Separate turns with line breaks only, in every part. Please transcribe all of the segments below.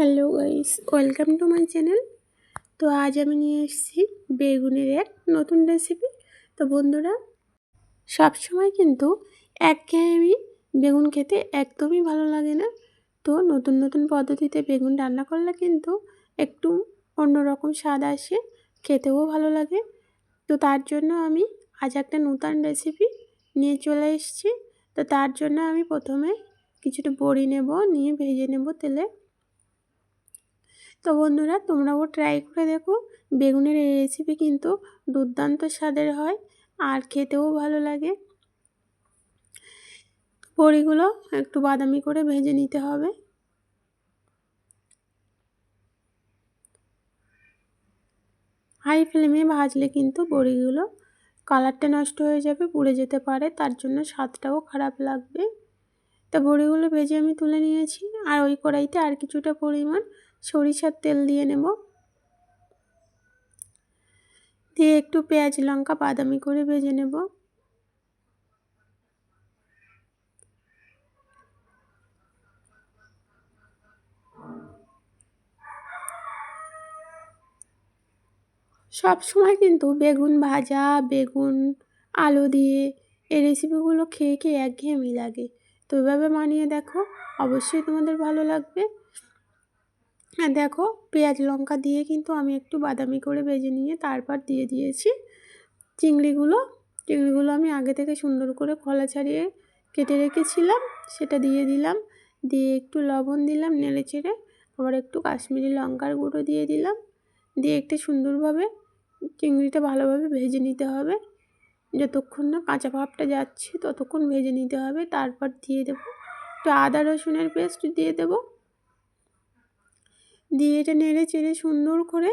Hello guys, welcome to my channel. তো আজ আমি নিয়ে এসেছি বেগুনের এক নতুন রেসিপি তো বন্ধুরা সবসময় কিন্তু একঘেয়েমি বেগুন খেতে একদমই ভালো লাগে না। তো নতুন নতুন পদ্ধতিতে বেগুন রান্না করলে কিন্তু একটু অন্যরকম স্বাদ আসে, খেতেও ভালো লাগে। তো তার জন্য আমি আজ একটা নতুন রেসিপি নিয়ে চলে এসেছি। তো তার জন্য আমি প্রথমে কিছুটা বড়ি নেব, নিয়ে ভেজে নেব তেলে। তো বন্ধুরা, তোমরাও ট্রাই করে দেখো। বেগুনের এই রেসিপি কিন্তু দুর্দান্ত স্বাদের হয় আর খেতেও ভালো লাগে। বড়িগুলো একটু বাদামি করে ভেজে নিতে হবে। হাই ফ্লেমে ভাজলে কিন্তু বড়িগুলো কালারটা নষ্ট হয়ে যাবে, পুড়ে যেতে পারে, তার জন্য স্বাদটাও খারাপ লাগবে। তা বড়িগুলো ভেজে আমি তুলে নিয়েছি। আর ওই কড়াইতে আর কিছুটা পরিমাণ সরিষার তেল দিয়ে নেব। দিয়ে একটু পেঁয়াজ, লঙ্কা, বাদামি করে ভেজে নেব। সব সময় কিন্তু বেগুন ভাজা, বেগুন, আলু দিয়ে এই রেসিপিগুলো খেয়ে খেয়ে একঘেয়েমি লাগে। তো এভাবে মানিয়ে দেখো। অবশ্যই তোমাদের ভালো লাগবে। হ্যাঁ দেখো পেঁয়াজ লঙ্কা দিয়ে কিন্তু আমি একটু বাদামি করে ভেজে নিয়ে তারপর দিয়ে দিয়েছি চিংড়িগুলো। চিংড়িগুলো আমি আগে থেকে সুন্দর করে খোলা ছাড়িয়ে কেটে রেখেছিলাম, সেটা দিয়ে দিলাম। দিয়ে একটু লবণ দিলাম নেড়ে চেড়ে, আবার একটু কাশ্মীরি লঙ্কার গুঁড়ো দিয়ে দিলাম। দিয়ে একটু সুন্দরভাবে চিংড়িটা ভালোভাবে ভেজে নিতে হবে। যতক্ষণ না কাঁচা ভাবটা যাচ্ছে ততক্ষণ ভেজে নিতে হবে। তারপর দিয়ে দেবো একটু আদা রসুনের পেস্ট দিয়ে দেবো। দিয়ে এটা নেড়ে চেড়ে সুন্দর করে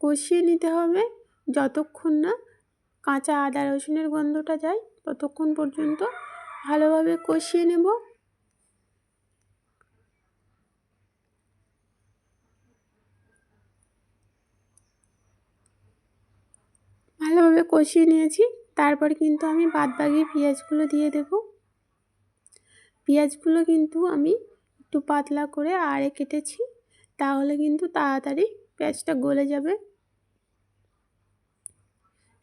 কষিয়ে নিতে হবে। যতক্ষণ না কাঁচা আদা রসুনের গন্ধটা যায়, ততক্ষণ পর্যন্ত ভালোভাবে কষিয়ে নেব। ভালোভাবে কষিয়ে নিয়েছি। তারপর কিন্তু আমি বাদবাকি পেঁয়াজগুলো দিয়ে দেব। পেঁয়াজগুলো কিন্তু আমি একটু পাতলা করে আড়ে কেটেছি। তাহলে কিন্তু তাড়াতাড়ি পেঁয়াজটা গলে যাবে।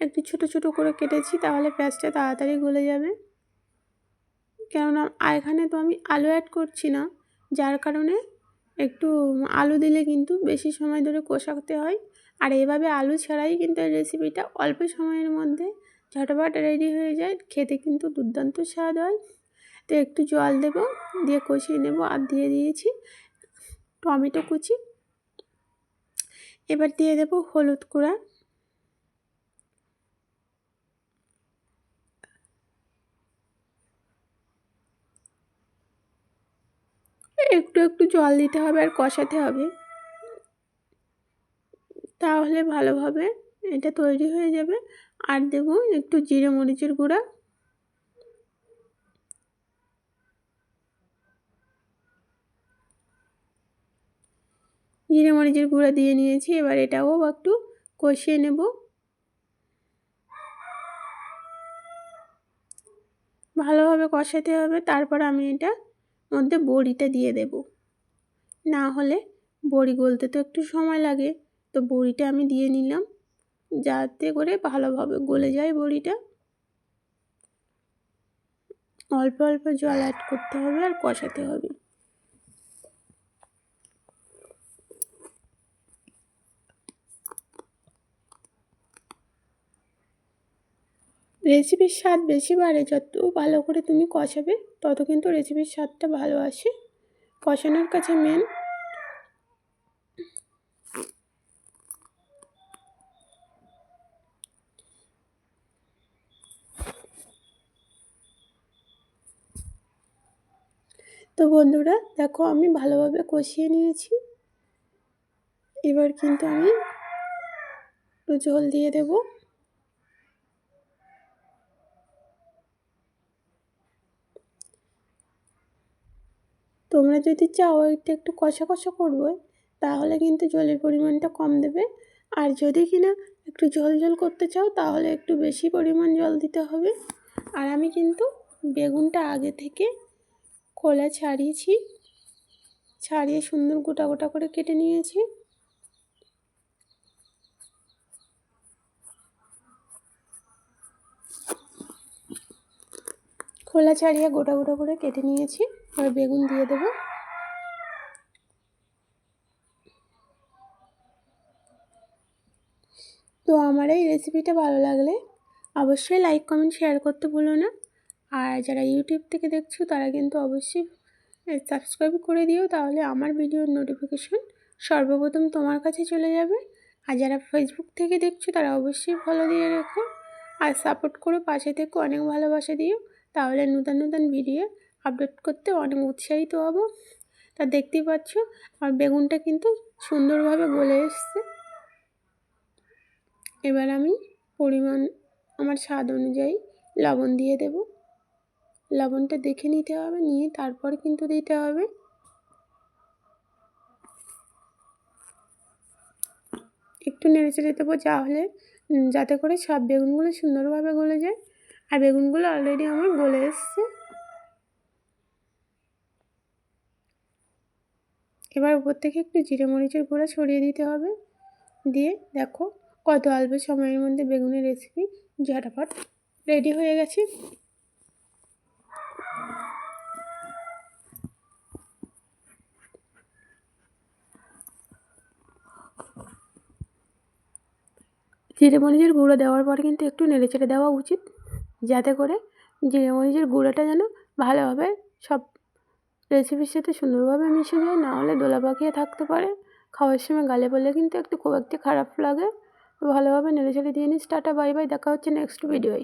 একটু ছোট ছোট করে কেটেছি, তাহলে পেঁয়াজটা তাড়াতাড়ি গলে যাবে। কেননা এখানে তো আমি আলু অ্যাড করছি না, যার কারণে একটু আলু দিলে কিন্তু বেশি সময় ধরে কষাতে হয়। আর এভাবে আলু ছাড়াই কিন্তু এই রেসিপিটা অল্প সময়ের মধ্যে ঝটপট রেডি হয়ে যায়, খেতে কিন্তু দুর্দান্ত স্বাদ হয়। তো একটু জল দেব, দিয়ে কষিয়ে নেব আর দিয়ে দিয়েছি টমেটো কুচি। এবার দিয়ে দেব হলুদ গুঁড়া। একটু একটু জল দিতে হবে আর কষাতে হবে। তাহলে ভালোভাবে এটা তৈরি হয়ে যাবে। আর দেব একটু জিরে মরিচের গুঁড়া। জিরে মরিচের গুঁড়া দিয়ে নিয়েছি, এবার এটাও একটু কষিয়ে নেব। ভালোভাবে কষাতে হবে, তারপর আমি এটা মধ্যে বড়িটা দিয়ে দেব। না হলে বড়ি গলতে তো একটু সময় লাগে, তো বড়িটা আমি দিয়ে নিলাম, যাতে করে ভালোভাবে গলে যায় বড়িটা। অল্প অল্প জল অ্যাড করতে হবে আর কষাতে হবে। রেসিপির স্বাদ বেশি বাড়ে, যত ভালো করে তুমি কষাবে, তত কিন্তু রেসিপির স্বাদটা ভালো আসে। কষানোর কাছে মেন তো বন্ধুরা, দেখো আমি ভালোভাবে কষিয়ে নিয়েছি। এবার কিন্তু আমি একটু জল দিয়ে দেবো। তোমরা যদি চাও এটা একটু কষা কষা করব, তাহলে কিন্তু জলের পরিমাণটা কম দেবে। আর যদি কিনা একটু জল জল করতে চাও, তাহলে একটু বেশি পরিমাণ জল দিতে হবে। আর আমি কিন্তু বেগুনটা আগে থেকে খোলা ছাড়িয়েছি, ছাড়িয়ে সুন্দর গোটা গোটা করে কেটে নিয়েছি। খোলা ছাড়িয়ে গোটা গোটা করে কেটে নিয়েছি। আর বেগুন দিয়ে দেবো। তো আমার এই রেসিপিটা ভালো লাগলে অবশ্যই লাইক কমেন্ট শেয়ার করতে ভুলো না। আর যারা ইউটিউব থেকে দেখছ, তারা কিন্তু অবশ্যই সাবস্ক্রাইব করে দিও, তাহলে আমার ভিডিওর নোটিফিকেশন সর্বপ্রথম তোমার কাছে চলে যাবে। আর যারা ফেসবুক থেকে দেখছ, তারা অবশ্যই ফলো দিয়ে রেখো। আর সাপোর্ট করো পাশে থেকে, অনেক ভালোবাসা দিও। তাহলে নতুন নতুন ভিডিও আপলোড করতে অনেক উৎসাহিত হব। তা দেখতেই পাচ্ছ, আর বেগুনটা কিন্তু সুন্দরভাবে গলে এসছে। এবার আমি পরিমাণ, আমার স্বাদ অনুযায়ী লবণ দিয়ে দেব। লবণটা দেখে নিতে হবে, নিয়ে তারপর কিন্তু দিতে হবে। একটু নেড়ে চেড়ে দেবো যা হলে যাতে করে সব বেগুনগুলো সুন্দরভাবে গলে যায়। আর বেগুনগুলো অলরেডি আমার গলে এসছে। এবার উপর থেকে একটু জিরে মরিচের গুঁড়া ছড়িয়ে দিতে হবে। দিয়ে দেখো কত অল্প সময়ের মধ্যে বেগুনের রেসিপি ঝটাফট রেডি হয়ে গেছে। জিরে মরিচের গুঁড়ো দেওয়ার পর কিন্তু একটু নেড়েচেড়ে দেওয়া উচিত, যাতে করে জিরে মরিচের গুঁড়োটা যেন ভালোভাবে সব রেসিপির সাথে সুন্দরভাবে মিশে যায়, না হলে দোলা পাকিয়ে থাকতে পারে। খাওয়ার সময় গালে পড়লে কিন্তু একটু খুব একটি খারাপ লাগে। ভালোভাবে নেড়ে ছেড়ে দিয়ে নিস। Tata, bye bye. দেখা হচ্ছে নেক্সট ভিডিওয়